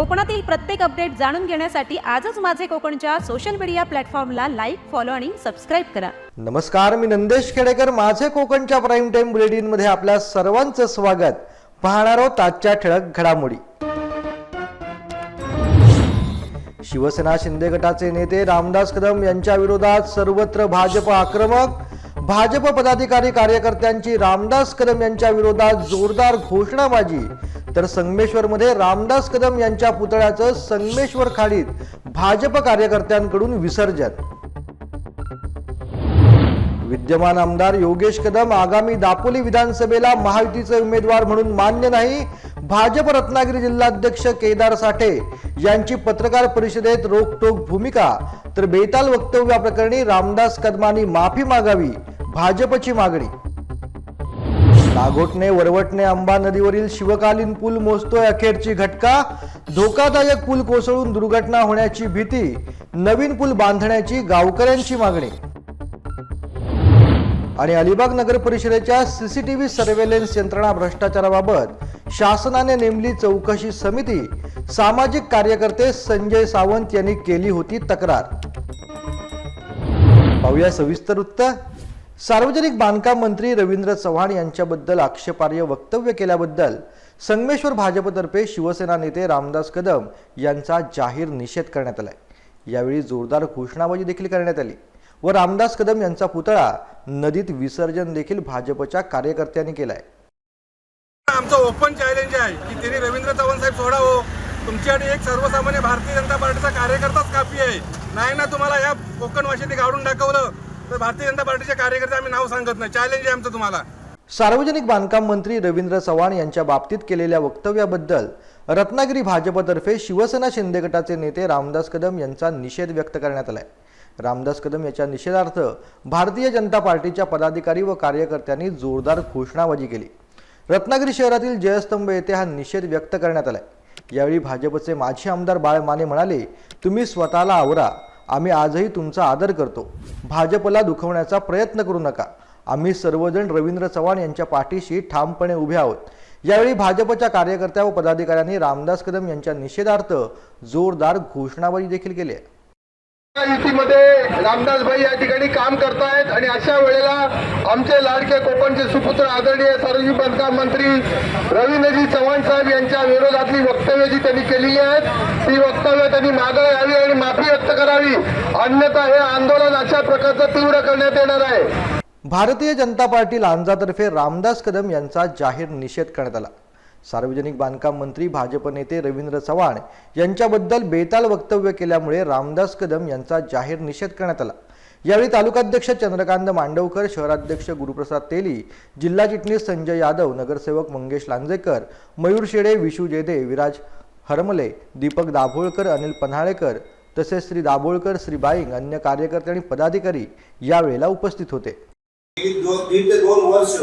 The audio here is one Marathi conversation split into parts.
कोकणातील प्रत्येक अपडेट जाणून घेण्यासाठी आजच माझे कोकणच्या सोशल मीडिया प्लॅटफॉर्मला लाईक फॉलो आणि सबस्क्राईब करा. नमस्कार मी नंदेश खेडेकर. माझे कोकणच्या प्राईम टाइम बुलेटिनमध्ये आपल्या सर्वांचं स्वागत. पाहणार आहोत आजच्या ठळक घडामोडी. शिवसेना शिंदे गटाचे नेते रामदास कदम यांच्या विरोधात सर्वत्र भाजप आक्रमक. भाजप पदाधिकारी कार्यकर्त्यांची रामदास कदम यांच्या विरोधात जोरदार घोषणाबाजी. तर संगमेश्वरमध्ये रामदास कदम यांच्या पुतळ्याचं संगमेश्वर खाडीत भाजप कार्यकर्त्यांकडून विसर्जन. विद्यमान आमदार योगेश कदम आगामी दापोली विधानसभेला महायुतीचे उमेदवार म्हणून मान्य नाही. भाजप रत्नागिरी जिल्हाध्यक्ष केदार साठे यांची पत्रकार परिषदेत रोखटोक भूमिका. तर बेताल वक्तव्याप्रकरणी रामदास कदमांनी माफी मागावी. भाजपची मागणी. लागोटणे वरवटणे अंबा नदीवरील शिवकालीन पूल मोजतोय अखेरची घटका. धोकादायक पूल कोसळून दुर्घटना होण्याची भीती. नवीन पूल बांधण्याची गावकऱ्यांची मागणी. आणि अलिबाग नगर परिषदेच्या सीसीटीव्ही सर्व्हेलन्स यंत्रणा भ्रष्टाचाराबाबत शासनाने नेमली चौकशी समिती. सामाजिक कार्यकर्ते संजय सावंत यांनी केली होती तक्रार. पाहूया सविस्तर वृत्त. सार्वजनिक बांधकाम मंत्री रवींद्र चव्हाण यांच्याबद्दल आक्षेपार्ह वक्तव्य केल्याबद्दल संगमेश्वर भाजपतर्फे शिवसेना नेते रामदास कदम यांचा जाहीर निषेध करण्यात आलाय. यावेळी जोरदार घोषणाबाजी देखील करण्यात आली व रामदास कदम यांचा पुतळा नदीत विसर्जन देखील भाजपच्या कार्यकर्त्यांनी केलाय. आमचं ओपन चॅलेंज आहे की त्यांनी रवींद्र चव्हाण साहेब सोडावं. तुमच्यासाठी एक सर्वसामान्य भारतीय जनता पार्टीचा कार्यकर्ताच काफी आहे. नाही ना तुम्हाला या कोकण भाषेने गाडून दाखवलं. तर भारतीय जनता पार्टीचे कार्यकर्ते आम्ही नाव सांगत नाही. चॅलेंज आहे आमचं तुम्हाला. सार्वजनिक बांधकाम मंत्री रवींद्र चव्हाण यांच्या बाबतीत केलेल्या वक्तव्याबद्दल रत्नागिरी भाजपतर्फे शिवसेना शिंदे गटाचे नेते रामदास कदम यांचा निषेध व्यक्त करण्यात आलाय. रामदास कदम याच्या निषेधार्थ भारतीय जनता पार्टीच्या पदाधिकारी व कार्यकर्त्यांनी जोरदार घोषणाबाजी केली. रत्नागिरी शहरातील जयस्तंभ येथे हा निषेध व्यक्त करण्यात आलाय. यावेळी भाजपचे माजी आमदार बाळ माने म्हणाले तुम्ही स्वतःला आवरा. आम्ही आजही तुमचा आदर करतो. भाजपला दुखवण्याचा प्रयत्न करू नका. आम्ही सर्वजण रवींद्र चव्हाण यांच्या पाठीशी ठामपणे उभे आहोत. यावेळी भाजपच्या कार्यकर्त्या व पदाधिकाऱ्यांनी रामदास कदम यांच्या निषेधार्थ जोरदार घोषणाबाजी देखील केली आहे. युतीमध्ये रामदास भाई या ठिकाणी काम करतायत आणि अशा वेळेला आमचे लाडके कोकणचे सुपुत्र आदरणीय सार्वजनिक बांधकाम मंत्री रवींद्रजी चव्हाण साहेब यांच्या विरोधातली वक्तव्य जी त्यांनी केलेली आहेत ती वक्तव्य त्यांनी मागं यावी आणि माफी व्यक्त करावी. अन्यथा हे आंदोलन अशा प्रकारचं तीव्र करण्यात येणार आहे. भारतीय जनता पार्टी लांजातर्फे रामदास कदम यांचा जाहीर निषेध करण्यात आला. सार्वजनिक बांधकाम मंत्री भाजप नेते रवींद्र चव्हाण यांच्याबद्दल बेताल वक्तव्य केल्यामुळे रामदास कदम यांचा जाहीर निषेध करण्यात आला. यावेळी तालुकाध्यक्ष चंद्रकांत मांडवकर शहराध्यक्ष गुरुप्रसाद तेली जिल्हा चिटणीस संजय यादव नगरसेवक मंगेश लांजेकर मयूर शेडे विशू जेदे विराज हरमले दीपक दाभोळकर अनिल पन्हाळेकर तसेच श्री दाभोळकर श्री बाईंग अन्य कार्यकर्ते आणि पदाधिकारी यावेळेला उपस्थित होते. दीड ते दोन वर्ष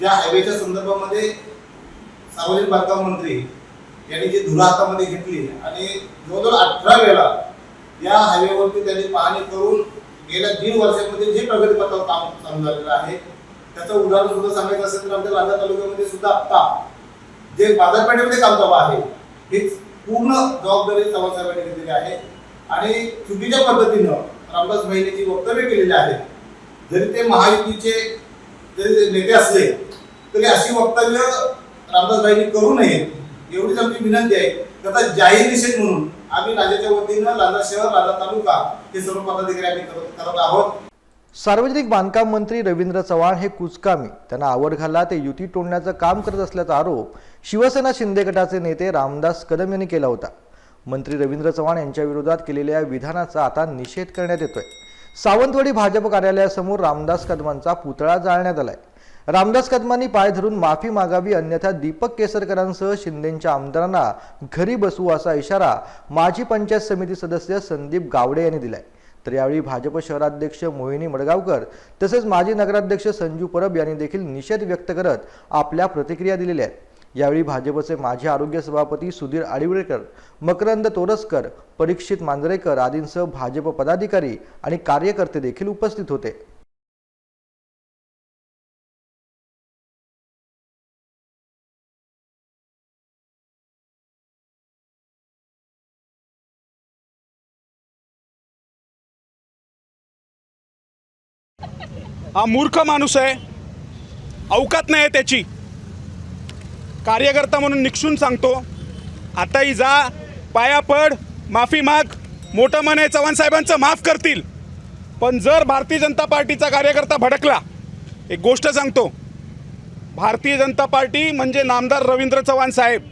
त्या हायवेच्या संदर्भामध्ये सार्वजनिक बांधकाम मंत्री यांनी जी धुरा हातामध्ये घेतली आणि जवळजवळ अठरा वेळा या हायवेवरती त्यांनी पाहणी करून गेल्या दीड वर्षामध्ये जे प्रगतीपथावर काम चालू झालेलं आहे त्याचं उदाहरण सुद्धा सांगायचं असेल तर आमच्या लांजा तालुक्यामध्ये सुद्धा आत्ता जे बाजारपेठेमध्ये काम चालू आहे ही पूर्ण जबाबदारी चव्हाण साहेबांनी घेतलेली आहे. आणि चुकीच्या पद्धतीनं रामदास भाईने जी वक्तव्य केलेली आहेत जरी ते महायुतीचे जरी नेते असले तरी अशी वक्तव्य रामदासबाईंनी करू नये एवढीच आमची विनंती आहे. त्याचा जाहीर निषेध म्हणून आम्ही राज्याच्या वतीनं लांजा शहर लांजा तालुका हे सर्व पदाधिकारी आम्ही करत आहोत. सार्वजनिक बांधकाम मंत्री रवींद्र चव्हाण हे कुचकामी. त्यांना आवड घालला ते युती तोडण्याचं काम करत असल्याचा आरोप शिवसेना शिंदे गटाचे नेते रामदास कदम यांनी केला होता. मंत्री रवींद्र चव्हाण यांच्या विरोधात केलेल्या विधानाचा आता निषेध करण्यात येतोय. सावंतवाडी भाजप कार्यालयासमोर रामदास कदमांचा पुतळा जाळण्यात आलाय. रामदास कदमांनी पाय धरून माफी मागावी अन्यथा दीपक केसरकरांसह शिंदेच्या आमदारांना घरी बसवू असा इशारा माजी पंचायत समिती सदस्य संदीप गावडे यांनी दिलाय. तर यावेळी भाजप शहराध्यक्ष मोहिनी मडगावकर तसेच माजी नगराध्यक्ष संजू परब यांनी देखील निषेध व्यक्त करत आपल्या प्रतिक्रिया दिलेल्या आहेत. यावेळी भाजपचे माजी आरोग्य सभापती सुधीर आडिवळेकर मकरंद तोरसकर परीक्षित मांजरेकर आदींसह भाजप पदाधिकारी आणि कार्यकर्ते देखील उपस्थित होते. हा मूर्ख माणूस आहे. अवकात नाही आहे त्याची. कार्यकर्ता म्हणून निक्षून सांगतो. आताही जा पाया पड माफी माग. मोठं मन आहे चव्हाण साहेबांचं माफ करतील. पण जर भारतीय जनता पार्टीचा कार्यकर्ता भडकला एक गोष्ट सांगतो. भारतीय जनता पार्टी म्हणजे नामदार रवींद्र चव्हाण साहेब.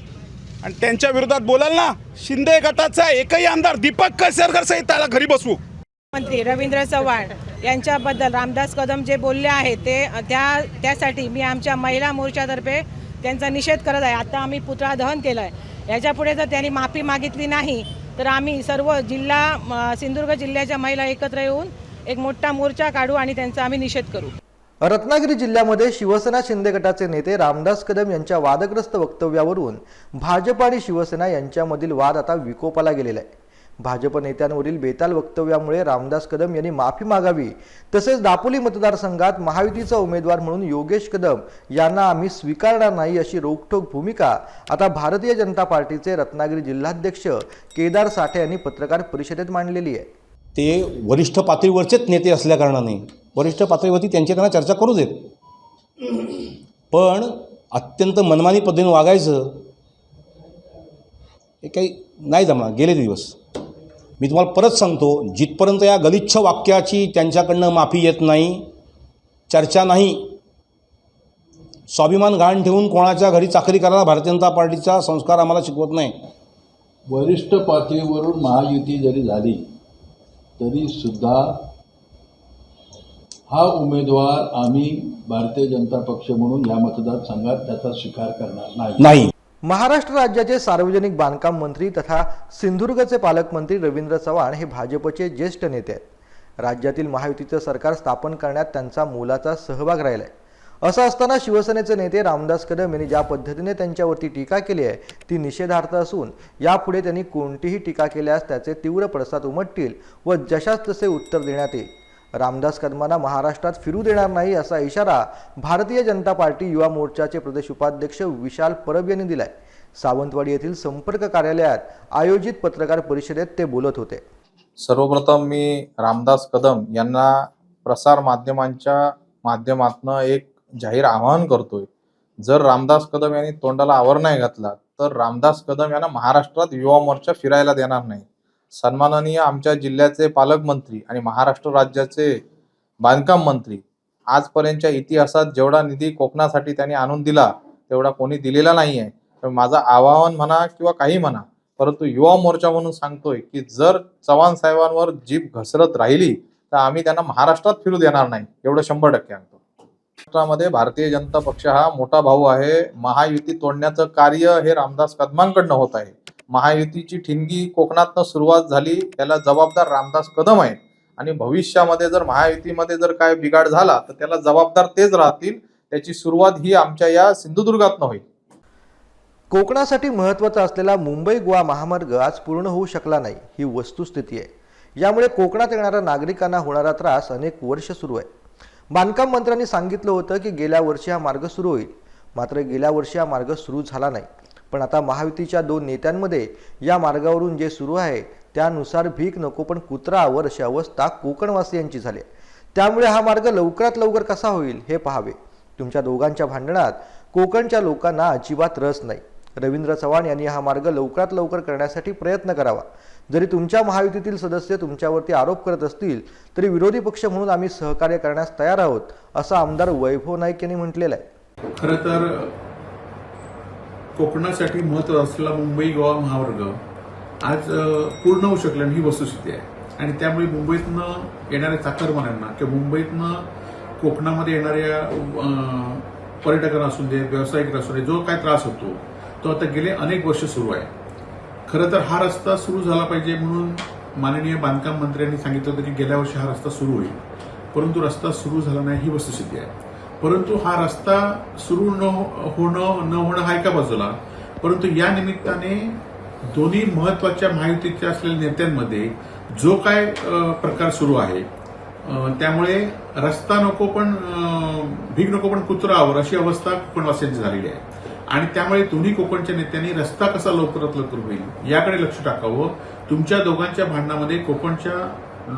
आणि त्यांच्या विरोधात बोलाल ना शिंदे गटाचा एकही आमदार दीपक कसरकर सहित त्याला घरी बसवू. मंत्री रवींद्र चव्हाण. यांच्याबद्दल रामदास कदम जे बोलले आहे ते त्या त्यासाठी मी आमच्या महिला मोर्चातर्फे त्यांचा निषेध करत आहे. आता आम्ही पुतळा दहन केलं आहे याच्यापुढे जर त्यांनी माफी मागितली नाही तर आम्ही सर्व जिल्हा सिंधुदुर्ग जिल्ह्याच्या महिला एकत्र येऊन एक मोठा मोर्चा काढू आणि त्यांचा आम्ही निषेध करू. रत्नागिरी जिल्ह्यामध्ये शिवसेना शिंदे गटाचे नेते रामदास कदम यांच्या वादग्रस्त वक्तव्यावरून भाजप आणि शिवसेना यांच्यामधील वाद आता विकोपाला गेलेला आहे. भाजप नेत्यांवरील बेताल वक्तव्यामुळे रामदास कदम यांनी माफी मागावी. तसेच दापोली मतदारसंघात महायुतीचा उमेदवार म्हणून योगेश कदम यांना आम्ही स्वीकारणार नाही अशी रोखठोक भूमिका आता भारतीय जनता पार्टीचे रत्नागिरी जिल्हाध्यक्ष केदार साठे यांनी पत्रकार परिषदेत मांडलेली आहे. ते वरिष्ठ पातळीवरचेच नेते असल्याकारणाने वरिष्ठ पातळीवरती त्यांची त्यांना चर्चा करू देत. पण अत्यंत मनमानी पद्धतीने वागायचं हे काही नाही जमणार. गेले दिवस. मी तुम्हाला परत सांगतो जिथपर्यंत या गलिच्छ वाक्याची त्यांच्याकडनं माफी येत नाही चर्चा नाही स्वाभिमान घाण ठेवून कोणाच्या घरी चाकरी करायला भारतीय जनता पार्टीचा संस्कार आम्हाला शिकवत नाही. वरिष्ठ पातळीवरून महायुती जरी झाली तरी सुद्धा हा उमेदवार आम्ही भारतीय जनता पक्ष म्हणून या मतदारसंघात त्याचा स्वीकार करणार नाही. नाही. महाराष्ट्र राज्याचे सार्वजनिक बांधकाम मंत्री तथा सिंधुदुर्गचे पालकमंत्री रवींद्र चव्हाण हे भाजपचे ज्येष्ठ नेते आहेत. राज्यातील महायुतीचं सरकार स्थापन करण्यात त्यांचा मोलाचा सहभाग राहिला आहे असं असताना शिवसेनेचे नेते रामदास कदम यांनी ज्या पद्धतीने त्यांच्यावरती टीका केली आहे ती निषेधार्थ असून यापुढे त्यांनी कोणतीही टीका केल्यास त्याचे तीव्र पडसाद उमटतील व जशास तसे उत्तर देण्यात येईल. रामदास कदमांना महाराष्ट्रात फिरू देणार नाही असा इशारा भारतीय जनता पार्टी युवा मोर्चाचे प्रदेश उपाध्यक्ष विशाल परब यांनी दिलाय. सावंतवाडी येथील संपर्क कार्यालयात आयोजित पत्रकार परिषदेत ते बोलत होते. सर्वप्रथम मी रामदास कदम यांना प्रसार माध्यमांच्या माध्यमातनं एक जाहीर आवाहन करतोय. जर रामदास कदम यांनी तोंडाला आवर नाही घातला तर रामदास कदम यांना महाराष्ट्रात युवा मोर्चा फिरायला देणार नाही सन्माननीय आमच्या जिल्ह्याचे पालकमंत्री आणि महाराष्ट्र राज्याचे बांधकाम मंत्री. आजपर्यंतच्या इतिहासात जेवढा निधी कोकणासाठी त्यांनी आणून दिला तेवढा कोणी दिलेला नाही आहे तर माझं आवाहन म्हणा किंवा काही म्हणा परंतु युवा मोर्चा म्हणून सांगतोय की जर चव्हाण साहेबांवर जीभ घसरत राहिली तर आम्ही त्यांना महाराष्ट्रात फिरू देणार नाही एवढं शंभर टक्के सांगतो. महाराष्ट्रामध्ये भारतीय जनता पक्ष हा मोठा भाऊ आहे. महायुती तोडण्याचं कार्य हे रामदास कदमांकडनं होत आहे. महायुतीची ठिणगी कोकणातनं सुरुवात झाली त्याला जबाबदार रामदास कदम आहेत. आणि भविष्यामध्ये जर महायुतीमध्ये जर काय बिघाड झाला तर त्याला जबाबदार तेच राहतील. त्याची सुरुवात ही आमच्या या सिंधुदुर्गातनं होईल. कोकणासाठी महत्त्वाचा असलेला मुंबई गोवा महामार्ग आज पूर्ण होऊ शकला नाही ही वस्तुस्थिती आहे. यामुळे कोकणात येणाऱ्या नागरिकांना होणारा त्रास अनेक वर्ष सुरू आहे. बांधकाम मंत्र्यांनी सांगितलं होतं की गेल्या वर्षी हा मार्ग सुरू होईल. मात्र गेल्या वर्षी हा मार्ग सुरू झाला नाही. पण आता महायुतीच्या दोन नेत्यांमध्ये या मार्गावरून जे सुरू आहे त्यानुसार भीक नको पण कुत्रावर अशी अवस्था कोकणवासियांची झाली. त्यामुळे हा मार्ग लवकरात लवकर कसा होईल हे पाहावे. तुमच्या दोघांच्या भांडणात कोकणच्या लोकांना अजिबात रस नाही. रवींद्र चव्हाण यांनी हा मार्ग लवकरात लवकर करण्यासाठी प्रयत्न करावा. जरी तुमच्या महायुतीतील सदस्य तुमच्यावरती आरोप करत असतील तरी विरोधी पक्ष म्हणून आम्ही सहकार्य करण्यास तयार आहोत असं आमदार वैभव नाईक यांनी म्हटलेलं आहे. खरं तर कोकणासाठी महत्त्व असलेला मुंबई गोवा महामार्ग आज पूर्ण होऊ शकला ही वस्तुस्थिती आहे. आणि त्यामुळे मुंबईतनं येणाऱ्या चाकरमान्यांना किंवा मुंबईतनं कोकणामध्ये येणाऱ्या पर्यटकांना असू दे व्यावसायिक असू दे जो काय त्रास होतो तो आता गेले अनेक वर्ष सुरू आहे. खरं तर हा रस्ता सुरू झाला पाहिजे म्हणून माननीय बांधकाम मंत्र्यांनी सांगितलं होतं की गेल्या वर्षी हा रस्ता सुरू होईल. परंतु रस्ता सुरू झाला नाही ही वस्तुस्थिती आहे. परंतु हा रस्ता सुरू न हो- होणं न होणं हा एका बाजूला? परंतु या निमित्ताने दोन्ही महत्त्वाच्या महायुतीच्या असलेल्या नेत्यांमध्ये जो काय प्रकार सुरू आहे त्यामुळे रस्ता नको पण भीक नको पण कुत्रावर अशी अवस्था कोकणवासियांची झालेली आहे. आणि त्यामुळे दोन्ही कोकणच्या नेत्यांनी रस्ता कसा लवकरात लवकर होईल याकडे लक्ष टाकावं. तुमच्या दोघांच्या भांडणामध्ये कोकणच्या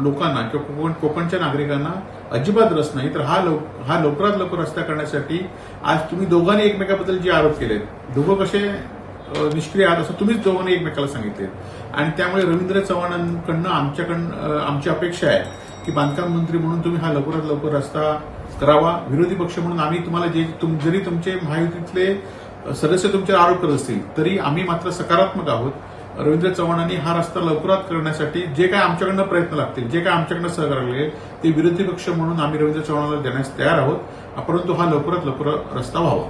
लोकांना किंवा कोकण कोकणच्या नागरिकांना अजिबात रस नाही. तर हा लव हा लवकरात लवकर रस्ता करण्यासाठी आज तुम्ही दोघांनी एकमेकाबद्दल जे आरोप केलेत दोघं कसे निष्क्रिय आहात असं तुम्हीच दोघांनी एकमेकाला सांगितले आणि त्यामुळे रवींद्र चव्हाणांकडनं आमच्याकडनं आमची अपेक्षा आहे की बांधकाम मंत्री म्हणून तुम्ही हा लवकरात लवकर रस्ता करावा. विरोधी पक्ष म्हणून आम्ही तुम्हाला जे तुम जरी तुमचे महायुतीतले सदस्य तुमच्यावर आरोप करत असतील तरी आम्ही मात्र सकारात्मक आहोत. रवींद्र चव्हाणांनी हा रस्ता लवकरात करण्यासाठी जे काय आमच्याकडनं प्रयत्न लागतील जे काय आमच्याकडनं सहकार्य लागेल ते विरोधी पक्ष म्हणून आम्ही रवींद्र चव्हाणाला देण्यास तयार आहोत. परंतु हा लवकरात लवकर रस्ता व्हावा.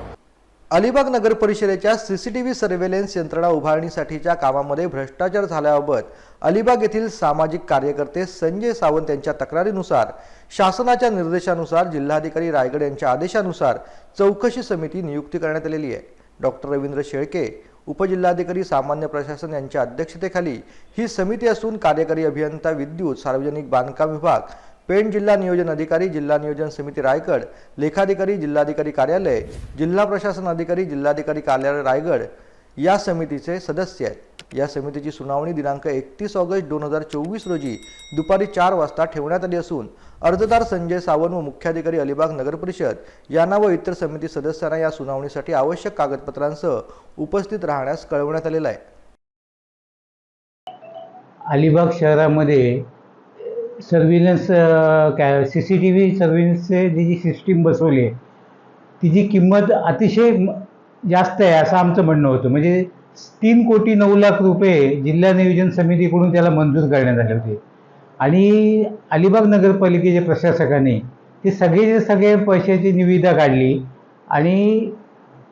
अलिबाग नगर परिषदेच्या सीसीटीव्ही सर्व्हेलन्स यंत्रणा उभारणीसाठीच्या कामामध्ये भ्रष्टाचार झाल्याबाबत अलिबाग येथील सामाजिक कार्यकर्ते संजय सावंत यांच्या तक्रारीनुसार शासनाच्या निर्देशानुसार जिल्हाधिकारी रायगड यांच्या आदेशानुसार चौकशी समिती नियुक्ती करण्यात आलेली आहे. डॉक्टर रवींद्र शेळके उपजिल्हाधिकारी सामान्य प्रशासन यांच्या अध्यक्षतेखाली ही समिती असून कार्यकारी अभियंता विद्युत सार्वजनिक बांधकाम विभाग पेण जिल्हा नियोजन अधिकारी जिल्हा नियोजन समिती रायगड लेखाधिकारी जिल्हाधिकारी कार्यालय जिल्हा प्रशासन अधिकारी जिल्हाधिकारी कार्यालय रायगड या समितीचे सदस्य आहेत. या समितीची सुनावणी दिनांक एकतीस ऑगस्ट दोन हजार चोवीस रोजी दुपारी चार वाजता ठेवण्यात आली असून अर्जदार संजय सावंत व मुख्याधिकारी अलिबाग नगरपरिषद यांना व इतर समिती सदस्यांना या सुनावणीसाठी आवश्यक कागदपत्रांसह उपस्थित राहण्यास कळवण्यात आलेलं आहे. अलिबाग शहरामध्ये सर्व्हिलन्स काय सी सी टी व्ही सर्व्हिलन्सचे जी जी सिस्टीम बसवली आहे तिची किंमत अतिशय जास्त आहे असं आमचं म्हणणं होतं. म्हणजे तीन कोटी नऊ लाख रुपये जिल्हा नियोजन समितीकडून त्याला मंजूर करण्यात आले होते. आणि अलिबाग नगरपालिकेच्या प्रशासकाने ते सगळेचे सगळे पैशाची निविदा काढली आणि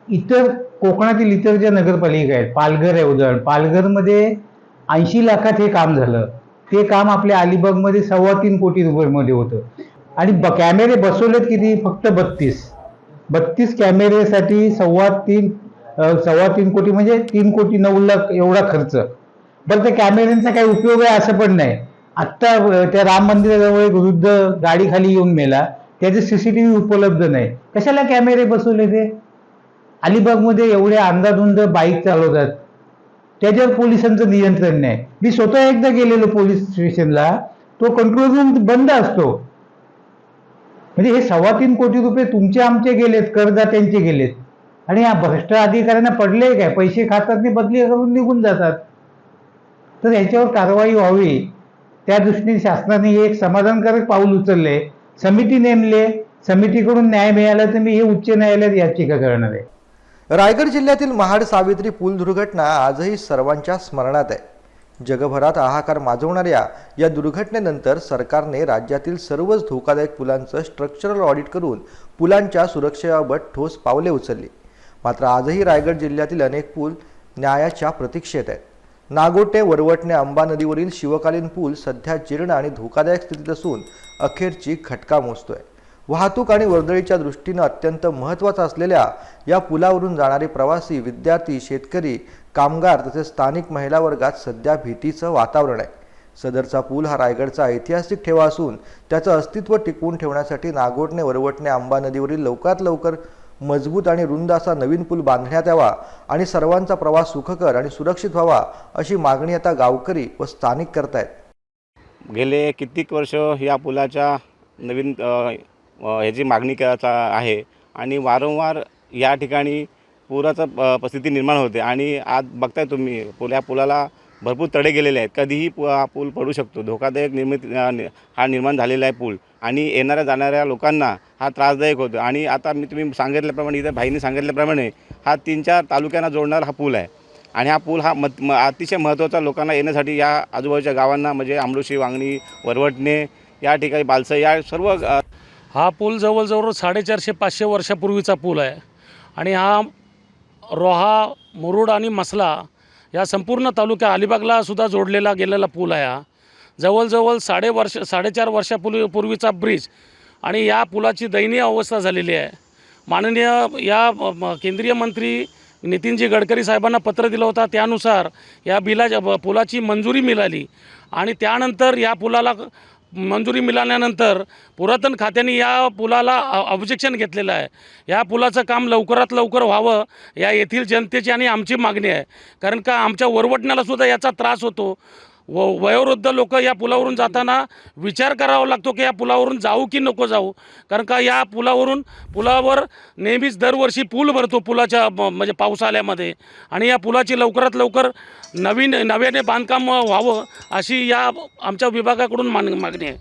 इतर कोकणातील इतर ज्या नगरपालिका आहेत पालघर आहे उदाहरण. पालघरमध्ये ऐंशी लाखात हे काम झालं. ते काम आपल्या अलिबागमध्ये सव्वा तीन कोटी रुपयामध्ये होतं. आणि ब कॅमेरे बसवलेत किती? फक्त बत्तीस. बत्तीस कॅमेरेसाठी सव्वा तीन सव्वा तीन कोटी म्हणजे तीन कोटी नऊ लाख एवढा खर्च. बरं त्या कॅमेऱ्यांचा काही उपयोग आहे असं पण नाही. आत्ता त्या राम मंदिराजवळ एक वृद्ध गाडीखाली येऊन मेला. त्याचे सीसीटीव्ही उपलब्ध नाही. कशाला कॅमेरे बसवले ते? अलिबागमध्ये एवढे अंधाधुंद बाईक चालवतात. त्याच्यावर पोलिसांचं नियंत्रण नाही. मी स्वतः एकदा गेलेलो पोलीस स्टेशनला. तो कंट्रोल रूम बंद असतो. म्हणजे हे सव्वा तीन कोटी रुपये तुमचे आमचे गेलेत करदात्यांचे गेलेत. आणि या भ्रष्ट अधिकाऱ्यांना पडले काय? पैसे खातात आणि बदली करून निघून जातात. तर याच्यावर कारवाई व्हावी. त्या दृष्टीने शासनाने एक समाधानकारक पाऊल उचलले. समिती नेमले. समितीकडून न्याय मिळाला तर मी हे उच्च न्यायालयात याचिका करणार आहे. रायगड जिल्ह्यातील महाड सावित्री पूल दुर्घटना आजही सर्वांच्या स्मरणात आहे. जगभरात हाहाकार माजवणाऱ्या या दुर्घटनेनंतर सरकारने राज्यातील सर्वच धोकादायक पुलांचं स्ट्रक्चरल ऑडिट करून पुलांच्या सुरक्षेबाबत ठोस पावले उचलली. मात्र आजही रायगड जिल्ह्यातील अनेक पूल न्यायाच्या प्रतीक्षेत आहेत. नागोटे वरवटणे अंबा नदीवरील शिवकालीन पूल सध्या जीर्ण आणि धोकादायक स्थितीत असून अखेरची खटका मोजतोय. वाहतूक आणि वर्दळीच्या दृष्टीनं अत्यंत महत्त्वाचा असलेल्या या पुलावरून जाणारे प्रवासी विद्यार्थी शेतकरी कामगार तसेच स्थानिक महिला वर्गात सध्या भीतीचं वातावरण आहे. सदरचा पूल हा रायगडचा ऐतिहासिक ठेवा असून त्याचं अस्तित्व टिकवून ठेवण्यासाठी नागोटणे वरवटणे अंबा नदीवरील लवकरात लवकर मजबूत आणि रुंद असा नवीन पूल बांधण्यात यावा आणि सर्वांचा प्रवास सुखकर आणि सुरक्षित व्हावा अशी मागणी आता गावकरी व स्थानिक करतायत. गेले कित्येक वर्ष या पुलाच्या नवीन ह्याची मागणी करायचा आहे आणि वारंवार या ठिकाणी पुराचं प- परिस्थिती निर्माण होते आणि आज बघताय तुम्ही पुल या पुलाला भरपूर तडे गेलेले आहेत. कधीही पु हा पूल पडू शकतो. धोकादायक निर्मित हा निर्माण झालेला आहे पूल आणि येणाऱ्या जाणाऱ्या लोकांना हा त्रासदायक होतो. आणि आता मी तुम्ही सांगितल्याप्रमाणे इथं भाईंनी सांगितल्याप्रमाणे हा तीन चार तालुक्यांना जोडणारा हा पूल आहे. आणि हा पूल हा मत म अतिशय महत्त्वाचा लोकांना येण्यासाठी या आजूबाजूच्या गावांना म्हणजे आमलोशी वांगणी वरवटणे या ठिकाणी बालसा या सर्व हा पूल जवळजवळ साडेचारशे पाचशे वर्षापूर्वीचा पूल आहे. आणि हा रोहा मुरुड आणि मसला या संपूर्ण तालुक्या अलिबागला सुद्धा जोडलेला गेलेला पूल आहे हा. जवळजवळ साडे वर्ष साडेचार वर्षापूर्वी पूर्वीचा ब्रिज आणि या पुलाची दयनीय अवस्था झालेली आहे. माननीय या केंद्रीय मंत्री नितीनजी गडकरी साहेबांना पत्र दिलं होता. त्यानुसार या बिला पुलाची मंजुरी मिळाली. आणि त्यानंतर या पुलाला मंजुरी मिळाल्यानंतर पुरातन खात्याने या पुलाला ऑब्जेक्शन घेतलेलं आहे. या पुलाचं काम लवकरात लवकर व्हावं या येथील जनतेची आणि आमची मागणी आहे. कारण का आमच्या वरवटण्याला सुद्धा याचा त्रास होतो. व वयोवृद्ध लोक या पुलावरून जाताना विचार करावा लागतो की या पुलावरून जाऊ की नको जाऊ? कारण का या पुलावरून पुलावर नेहमीच दरवर्षी पूल भरतो पुलाच्या म- म्हणजे पाऊस आल्यामध्ये. आणि या पुलाची लवकरात लवकर नवीन नव्याने बांधकाम व्हावं अशी या आमच्या विभागाकडून मान मागणी आहे.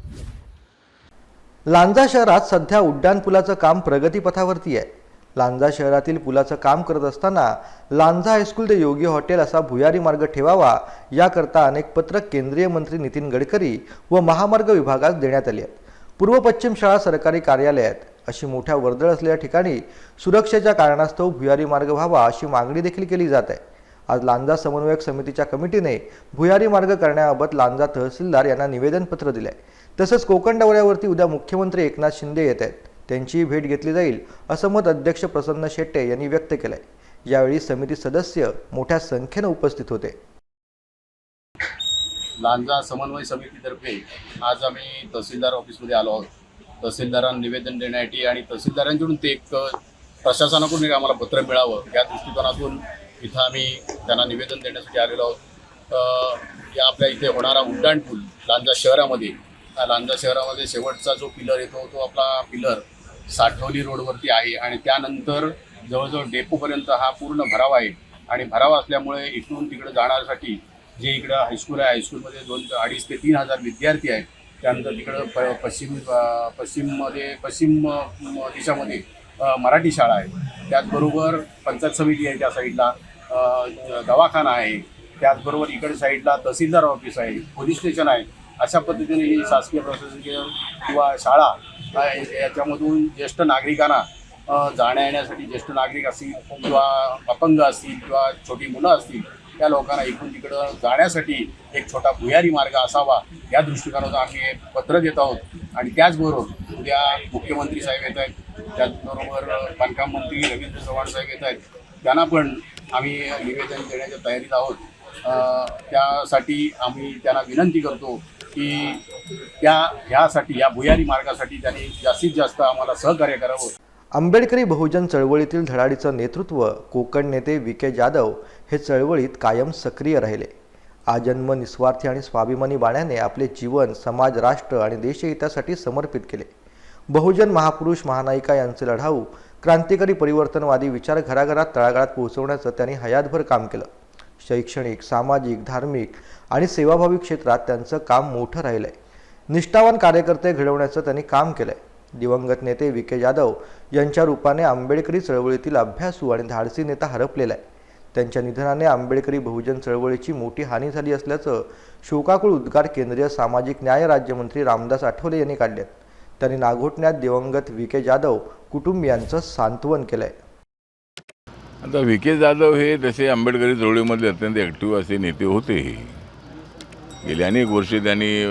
लांजा शहरात सध्या उड्डाणपुलाचं काम प्रगतीपथावरती आहे. लांजा शहरातील पुलाचं काम करत असताना लांजा हायस्कूल ते योगी हॉटेल असा भुयारी मार्ग ठेवावा याकरता अनेक पत्र केंद्रीय मंत्री नितीन गडकरी व महामार्ग विभागास देण्यात आली आहेत. पूर्व पश्चिम शाळा सरकारी कार्यालयात अशी मोठ्या वर्दळ असलेल्या ठिकाणी सुरक्षेच्या कारणास्तव भुयारी मार्ग व्हावा अशी मागणी देखील केली जात आहे. आज लांजा समन्वयक समितीच्या कमिटीने भुयारी मार्ग करण्याबाबत लांजा तहसीलदार यांना निवेदनपत्र दिले आहे तसंच कोकण दौऱ्यावरती उद्या मुख्यमंत्री एकनाथ शिंदे येत आहेत. त्यांचीही भेट घेतली जाईल असं मत अध्यक्ष प्रसन्न शेट्टे यांनी व्यक्त केलंय. यावेळी समिती सदस्य मोठ्या संख्येनं उपस्थित होते. लांजा समन्वय समितीतर्फे आज आम्ही तहसीलदार ऑफिसमध्ये आलो आहोत. तहसीलदारांना निवेदन देण्यासाठी आणि तहसीलदारांकडून ते एक प्रशासनाकडून एक आम्हाला पत्र मिळावं या दृष्टिकोनातून इथं आम्ही त्यांना निवेदन देण्यासाठी आलेलो आहोत. या आपल्या इथे होणारा उड्डाणपूल लांजा शहरामध्ये लांजा शहरामध्ये शेवटचा जो पिलर येतो तो आपला पिलर साठवली रोडवरती आहे आणि त्यानंतर जवळजवळ डेपोपर्यंत हा पूर्ण भराव आहे. आणि भराव असल्यामुळे इथून तिकडे जाण्यासाठी जे इकडं हायस्कूल आहे हायस्कूलमध्ये दोन अडीच ते तीन हजार विद्यार्थी आहेत. त्यानंतर तिकडं प पश्चिम पश्चिममध्ये पश्चिम दिशामध्ये मराठी शाळा आहे. त्याचबरोबर पंचायत समिती आहे त्या साईडला दवाखाना आहे. त्याचबरोबर इकडे साईडला तहसीलदार ऑफिस आहे पोलीस स्टेशन आहे. अशा पद्धतीने ही शासकीय प्रशासकीय किंवा शाळा याच्यामधून ज्येष्ठ नागरिकांना जाण्या येण्यासाठी ज्येष्ठ नागरिक असतील किंवा अपंग असतील किंवा छोटी मुलं असतील त्या लोकांना इकडून तिकडं जाण्यासाठी एक छोटा भुयारी मार्ग असावा या दृष्टिकोनातून आम्ही पत्र देत आहोत. आणि त्याचबरोबर उद्या मुख्यमंत्री साहेब येत आहेत त्याचबरोबर बांधकाम मंत्री रवींद्र चव्हाण साहेब येत आहेत त्यांना पण आम्ही निवेदन देण्याच्या तयारीत आहोत. त्यासाठी आम्ही त्यांना विनंती करतो की त्या ह्यासाठी या भुयारी मार्गासाठी त्यांनी जास्तीत जास्त आम्हाला सहकार्य करावं. आंबेडकरी बहुजन चळवळीतील धडाडीचं नेतृत्व कोकण नेते वी के जाधव हे चळवळीत कायम सक्रिय राहिले. आजन्म निस्वार्थी आणि स्वाभिमानी बाण्याने आपले जीवन समाज राष्ट्र आणि देशहितासाठी समर्पित केले. बहुजन महापुरुष महानायिका यांचे लढाऊ क्रांतिकारी परिवर्तनवादी विचार घराघरात तळागाळात पोहोचवण्याचं त्यांनी हयातभर काम केलं. शैक्षणिक सामाजिक धार्मिक आणि सेवाभावी क्षेत्रात त्यांचं काम मोठं राहिलं आहे निष्ठावान कार्यकर्ते घडवण्याचं त्यांनी काम केलं आहे दिवंगत नेते विके जाधव यांच्या रूपाने आंबेडकरी चळवळीतील अभ्यासू आणि धाडसी नेता हरपलेला आहे त्यांच्या निधनाने आंबेडकरी बहुजन चळवळीची मोठी हानी झाली असल्याचं शोकाकुळ उद्गार केंद्रीय सामाजिक न्याय राज्यमंत्री रामदास आठवले यांनी काढले त्यांनी नागोठण्यात दिवंगत विके जाधव कुटुंबियांचं सांत्वन केलं आहे आता व्ही के जाधव हे तसे आंबेडकरी चळवळीमध्ये अत्यंत ॲक्टिव्ह असे नेते होते. गेली अनेक वर्षे त्यांनी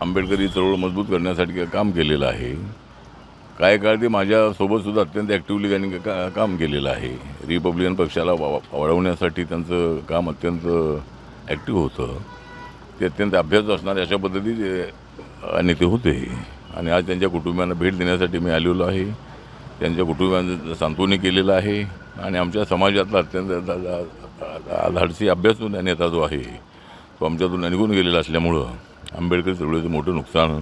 आंबेडकरी चळवळ मजबूत करण्यासाठी काम केलेलं आहे. काय काळ ते माझ्यासोबतसुद्धा अत्यंत ॲक्टिव्हली त्यांनी का काम केलेलं आहे. रिपब्लिकन पक्षाला वा- वाढवण्यासाठी त्यांचं काम अत्यंत ॲक्टिव्ह होतं. ते अत्यंत अभ्यास असणारे अशा पद्धतीचे नेते होते. आणि आज त्यांच्या कुटुंबियांना भेट देण्यासाठी मी आलेलो आहे. त्यांच्या कुटुंबियांचं सांत्वनी केलेलं आहे आणि आमच्या समाजातला अत्यंत धाडसी अभ्यासून नेता जो आहे तो आमच्यातून निघून गेलेला असल्यामुळं आंबेडकर चळवळीचं मोठं नुकसान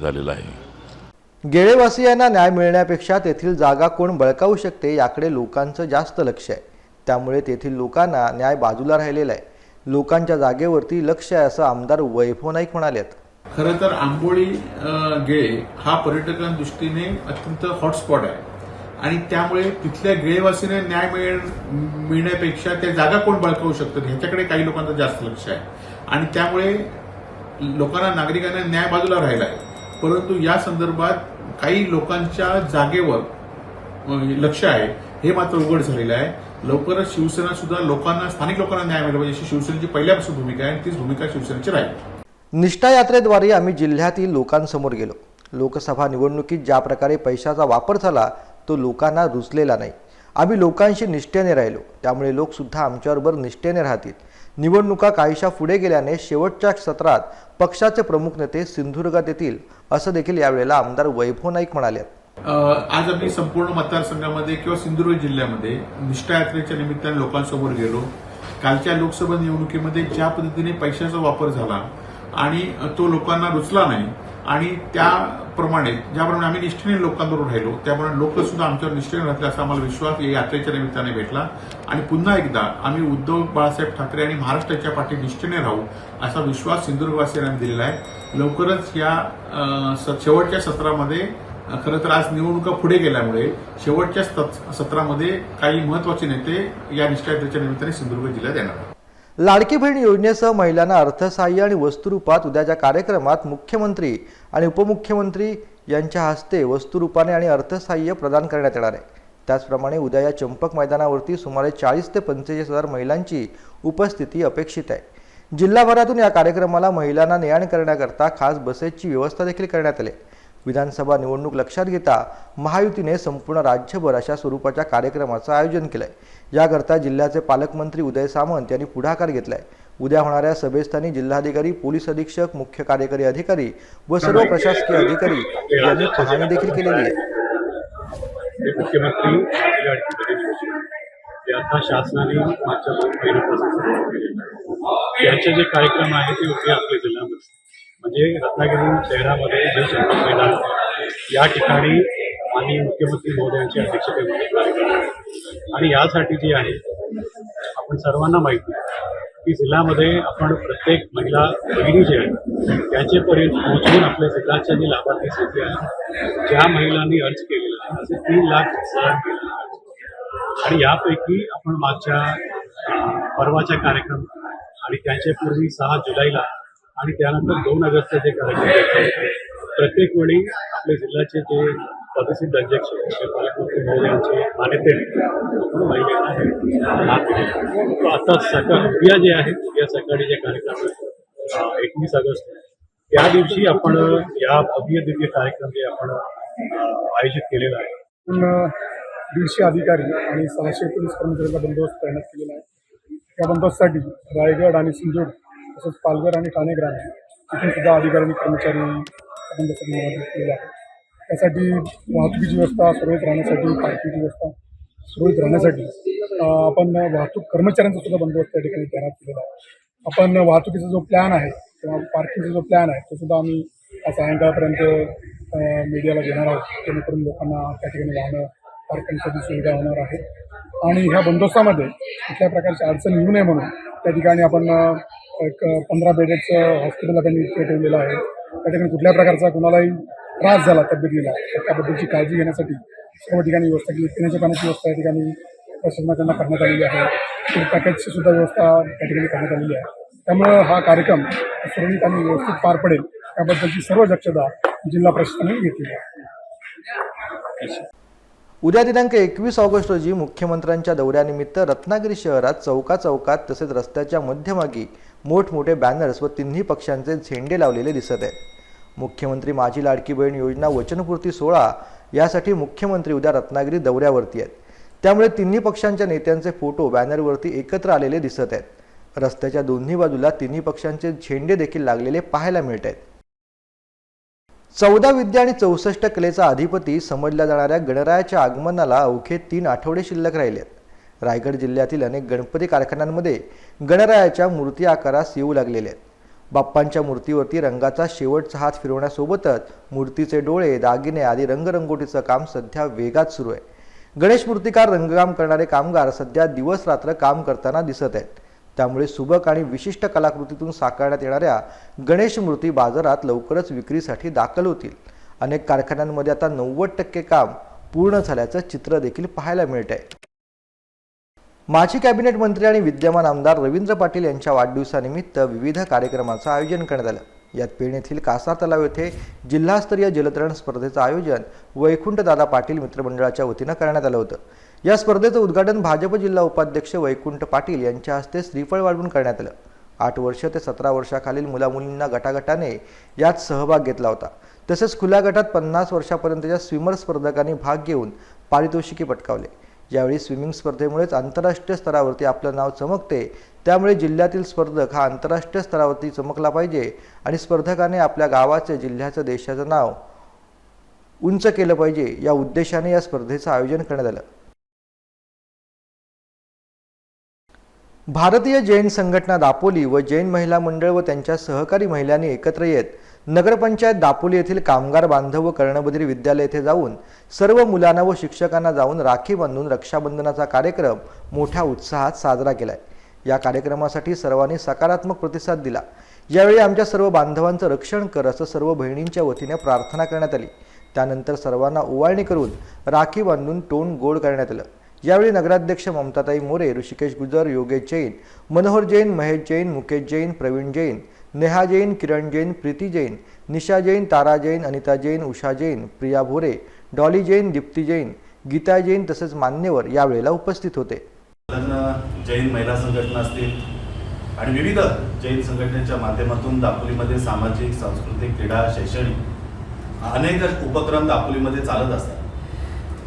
झालेलं आहे. गेळेवासियांना न्याय मिळण्यापेक्षा तेथील जागा कोण बळकावू शकते याकडे लोकांचं जास्त लक्ष आहे. त्यामुळे तेथील लोकांना न्याय बाजूला राहिलेला आहे. लोकांच्या जागेवरती लक्ष आहे असं आमदार वैभव नाईक म्हणालेत. खरं तर आंबोळी गिळे गेळे हा पर्यटकांदृष्टीने अत्यंत हॉटस्पॉट आहे. आणि त्यामुळे तिथल्या गिळेवासीने न्याय मिळ मिळण्यापेक्षा त्या जागा कोण बळकावू शकतात ह्याच्याकडे काही लोकांचं जास्त लक्ष आहे. आणि त्यामुळे लोकांना नागरिकांना न्याय बाजूला राहिला आहे. परंतु या संदर्भात काही लोकांच्या जागेवर लक्ष आहे. हे मात्र उघड झालेलं आहे. लवकरच शिवसेना सुद्धा लोकांना स्थानिक लोकांना न्याय मिळाला पाहिजे. अशी शिवसेनेची पहिल्यापासून भूमिका आहे आणि तीच भूमिका शिवसेनेची राहील. निष्ठा यात्रेद्वारे आम्ही जिल्ह्यातील लोकांसमोर गेलो. लोकसभा निवडणुकीत ज्या प्रकारे पैशाचा वापर झाला तो लोकांना रुचलेला नाही. आम्ही लोकांशी निष्ठेने राहिलो. त्यामुळे लोकसुद्धा आमच्याबरोबर निष्ठेने राहतील. निवडणुका काहीशा पुढे गेल्याने शेवटच्या सत्रात पक्षाचे प्रमुख नेते सिंधुदुर्गात येतील असं देखील यावेळेला आमदार वैभव नाईक म्हणाले. आज आम्ही संपूर्ण मतदारसंघामध्ये किंवा सिंधुदुर्ग जिल्ह्यामध्ये निष्ठा यात्रेच्या निमित्ताने लोकांसमोर गेलो. कालच्या लोकसभा निवडणुकीमध्ये ज्या पद्धतीने पैशाचा वापर झाला आणि तो लोकांना रुचला नाही. आणि त्याप्रमाणे ज्याप्रमाणे आम्ही निष्ठेने लोकांबरोबर राहिलो त्यामुळे लोक सुद्धा आमच्यावर निष्ठेने राहतील असा आम्हाला विश्वास या यात्रेच्या निमित्ताने भेटला. आणि पुन्हा एकदा आम्ही उद्धव बाळासाहेब ठाकरे आणि महाराष्ट्राच्या पाठी निष्ठेने राहू असा विश्वास सिंधुदुर्गवासियांना दिलेला आहे. लवकरच या स- शेवटच्या सत्रामध्ये खरं तर आज निवडणुका पुढे गेल्यामुळे शेवटच्या सत- सत्रामध्ये काही महत्त्वाचे नेते या निष्ठायात्रेच्या निमित्ताने सिंधुदुर्ग जिल्ह्यात येणार आहेत. लाडकी बहीण योजनेसह महिलांना अर्थसहाय्य आणि वस्तुरूपात उद्याच्या कार्यक्रमात मुख्यमंत्री आणि उपमुख्यमंत्री यांच्या हस्ते वस्तुरूपाने आणि अर्थसहाय्य प्रदान करण्यात येणार आहे त्याचप्रमाणे उद्या या चंपक मैदानावरती सुमारे चाळीस ते पंचेचाळीस हजार महिलांची उपस्थिती अपेक्षित आहे जिल्हाभरातून या कार्यक्रमाला महिलांना ने आण करण्याकरता खास बसेसची व्यवस्था देखील करण्यात आली आहे. विधानसभा निवडणूक लक्षात घेता महायुतीने संपूर्ण राज्यभर अशा स्वरूपाच्या कार्यक्रमाचं आयोजन केलंय. याकरता जिल्ह्याचे पालकमंत्री उदय सामंत यांनी पुढाकार घेतलाय. उद्या होणाऱ्या सभेस्थानी जिल्हाधिकारी पोलीस अधीक्षक मुख्य कार्यकारी अधिकारी व सर्व प्रशासकीय अधिकारी यांनी पाहणी देखील केलेली आहे. आता शासनाने मागच्या दोन महिन्यापासून आहे. याचे जे कार्यक्रम आहेत ते होते आपल्या जिल्ह्यामध्ये म्हणजे रत्नागिरी शहरामध्ये जे शंभर मैदान या ठिकाणी माननीय मुख्यमंत्री महोदयांच्या अध्यक्षतेमध्ये आणि यासाठी जे आहे आपण सर्वांना माहिती की जिल्ह्यामध्ये आपण प्रत्येक महिला भगिनी जे आहेत त्यांचेपर्यंत पोहोचवून आपल्या जिल्ह्याच्या जे लाभार्थी स्थिती आहे ज्या महिलांनी अर्ज केलेला आहे असे तीन लाख सहन केलेले आणि यापैकी आपण मागच्या परवाच्या कार्यक्रम आणि त्यांच्यापूर्वी सहा जुलैला आणि त्यानंतर दोन ऑगस्टचे जे कार्यक्रम प्रत्येक वेळी आपल्या जिल्ह्याचे जे पदसिद्ध अध्यक्ष पालकमंत्री महोदयांचे मान्यतेने आपण आहे. आता सकाळ उद्या जे आहे उद्या सकाळी जे कार्यक्रम आहे एकवीस ऑगस्ट त्या दिवशी आपण या भव्य दिव्य कार्यक्रम जे आपण आयोजित केलेला आहे पण दीडशे अधिकारी आणि सहाशे एकोणीस कर्मचाऱ्यांचा बंदोबस्त तैनात केलेला आहे त्या बंदोबस्तासाठी रायगड आणि सिंधुदुर्ग तसंच पालघर आणि ठाणे ग्रामीण तिथून सुद्धा अधिकारी कर्मचारी या आहे. त्यासाठी वाहतुकीची व्यवस्था सुरळीत राहण्यासाठी पार्किंगची व्यवस्था सुरळीत राहण्यासाठी आपण वाहतूक कर्मचाऱ्यांचा सुद्धा बंदोबस्त त्या ठिकाणी तैनात केलेला आहे. आपण वाहतुकीचा जो प्लॅन आहे किंवा पार्किंगचा जो प्लॅन आहे तो सुद्धा आम्ही सायंकाळपर्यंत मीडियाला देणार आहोत. जेणेकरून लोकांना त्या ठिकाणी वाहनं पार्किंगसाठी सुविधा होणार आहे आणि ह्या बंदोबस्तामध्ये कुठल्या प्रकारची अडचण येऊ नये म्हणून त्या ठिकाणी आपण एक पंधरा बेडेडचं हॉस्पिटल आपण इथे ठेवलेलं आहे. त्या ठिकाणी कुठल्या प्रकारचा कुणालाही त्रास झाला तब्येतीला तर त्याबद्दलची काळजी घेण्यासाठी सर्व ठिकाणी व्यवस्था केली. पिण्याच्या पाण्याची व्यवस्था या ठिकाणी प्रशासनाकडनं करण्यात आलेली आहे. फूड पॅकेजची सुद्धा व्यवस्था त्या ठिकाणी करण्यात आलेली आहे. त्यामुळं हा कार्यक्रम सुरळीत आणि व्यवस्थित पार पडेल त्याबद्दलची सर्व दक्षता जिल्हा प्रशासनाने घेतली आहे. उद्या दिनांक एकवीस ऑगस्ट रोजी मुख्यमंत्र्यांच्या दौऱ्यानिमित्त रत्नागिरी शहरात चौका चौकात तसेच रस्त्याच्या मध्यभागी मोठमोठे बॅनर्स व तिन्ही पक्षांचे झेंडे लावलेले दिसत आहेत. मुख्यमंत्री माझी लाडकी बहीण योजना वचनपूर्ती सोहळा यासाठी मुख्यमंत्री उद्या रत्नागिरी दौऱ्यावरती आहेत. त्यामुळे तिन्ही पक्षांच्या नेत्यांचे फोटो बॅनरवरती एकत्र आलेले दिसत आहेत. रस्त्याच्या दोन्ही बाजूला तिन्ही पक्षांचे झेंडे देखील लागलेले पाहायला मिळत आहेत. चौदा विद्या आणि चौसष्ट कलेचा अधिपती समजल्या जाणाऱ्या गणरायाच्या आगमनाला अवघे तीन आठवडे शिल्लक राहिलेत रायगड जिल्ह्यातील अनेक गणपती कारखान्यांमध्ये गणरायाच्या मूर्ती आकारास येऊ लागलेल्या आहेत. बाप्पांच्या मूर्तीवरती रंगाचा शेवटचा हात फिरवण्यासोबतच मूर्तीचे डोळे दागिने आदी रंगरंगोटीचं काम सध्या वेगात सुरू आहे. गणेश मूर्तिकार रंगकाम करणारे कामगार सध्या दिवस रात्र काम करताना दिसत आहेत. त्यामुळे सुबक आणि विशिष्ट कलाकृतीतून साकारण्यात येणाऱ्या गणेश मूर्ती बाजारात लवकरच विक्रीसाठी दाखल होतील. अनेक कारखान्यांमध्ये आता नव्वद टक्के काम पूर्ण झाल्याचं चित्र देखील पाहायला मिळत आहे माजी कॅबिनेट मंत्री आणि विद्यमान आमदार रवींद्र पाटील यांच्या वाढदिवसानिमित्त विविध कार्यक्रमाचं आयोजन करण्यात आलं. यात पेण येथील कासार तलाव येथे जिल्हास्तरीय जलतरण स्पर्धेचं आयोजन वैकुंठदादा पाटील मित्रमंडळाच्या वतीनं करण्यात आलं होतं. या स्पर्धेचं उद्घाटन भाजप जिल्हा उपाध्यक्ष वैकुंठ पाटील यांच्या हस्ते श्रीफळ वाढवून करण्यात आलं. आठ वर्ष ते सतरा वर्षाखालील मुलामुलींना गटागटाने यात सहभाग घेतला होता. तसेच खुल्या गटात पन्नास वर्षापर्यंतच्या स्विमर स्पर्धकांनी भाग घेऊन पारितोषिके पटकावले. यावेळी स्विमिंग स्पर्धेमुळेच आंतरराष्ट्रीय स्तरावरती आपलं नाव चमकते त्यामुळे जिल्ह्यातील स्पर्धक हा आंतरराष्ट्रीय स्तरावरती चमकला पाहिजे आणि स्पर्धकाने आपल्या गावाचे जिल्ह्याचं देशाचं नाव उंच केलं पाहिजे या उद्देशाने या स्पर्धेचं आयोजन करण्यात आलं. भारतीय जैन संघटना दापोली व जैन महिला मंडळ व त्यांच्या सहकारी महिलांनी एकत्र येत नगरपंचायत दापोली येथील कामगार बांधव व कर्णबधिर विद्यालय येथे जाऊन सर्व मुलांना व शिक्षकांना जाऊन राखी बांधून रक्षाबंधनाचा कार्यक्रम मोठ्या उत्साहात साजरा केलाय. या कार्यक्रमासाठी सर्वांनी सकारात्मक प्रतिसाद दिला. यावेळी आमच्या सर्व बांधवांचं रक्षण कर असं सर्व बहिणींच्या वतीने प्रार्थना करण्यात आली. त्यानंतर सर्वांना ओवाळणी करून राखी बांधून तोंड गोड करण्यात आलं. यावेळी नगराध्यक्ष ममताताई मोरे ऋषिकेश गुजर योगेश जैन मनोहर जैन महेश जैन मुकेश जैन प्रवीण जैन नेहा जैन किरण जैन प्रीती जैन निशा जैन तारा जैन अनिता जैन उषा जैन प्रिया भोरे डॉली जैन दीप्ती जैन गीता जैन तसेच मान्यवर यावेळेला उपस्थित होते. जैन महिला संघटना असतील आणि विविध जैन संघटनेच्या माध्यमातून दापोलीमध्ये सामाजिक सांस्कृतिक क्रीडा शैक्षणिक अनेक उपक्रम दापोलीमध्ये चालत असतात.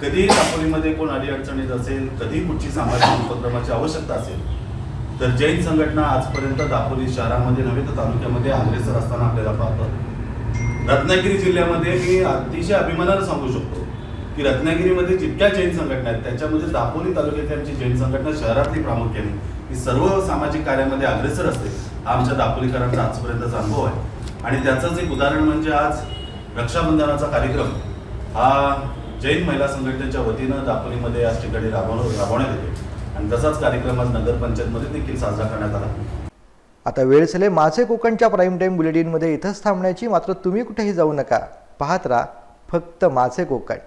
कधी दापोलीमध्ये कोण अडीअडचणीत असेल कधी कुठची सामाजिक उपक्रमाची आवश्यकता असेल तर जैन संघटना आजपर्यंत दापोली शहरामध्ये नव्हे तर तालुक्यामध्ये अग्रेसर असताना आपल्याला पाहतो. रत्नागिरी जिल्ह्यामध्ये मी अतिशय अभिमानानं सांगू शकतो की रत्नागिरीमध्ये जितक्या जैन संघटना आहेत त्याच्यामध्ये दापोली तालुक्यातली आमची जैन संघटना शहरातली प्रामुख्याने. ही सर्व सामाजिक कार्यामध्ये अग्रेसर असते हा आमच्या दापोलीकरांचा आजपर्यंतचा अनुभव आहे. आणि त्याचंच एक उदाहरण म्हणजे आज रक्षाबंधनाचा कार्यक्रम हा जैन महिला संघटनेच्या वतीनं दापोलीमध्ये आज ठिकाणी राबवण राबवण्यात येतो आणि तसाच कार्यक्रम आज नगरपंचायतमध्ये देखील साजरा करण्यात आला. आता वेळ झाले माझे कोकणच्या प्राईम टाईम बुलेटिनमध्ये इथंच थांबण्याची मात्र तुम्ही कुठेही जाऊ नका. पाहत राहा फक्त माझे कोकण.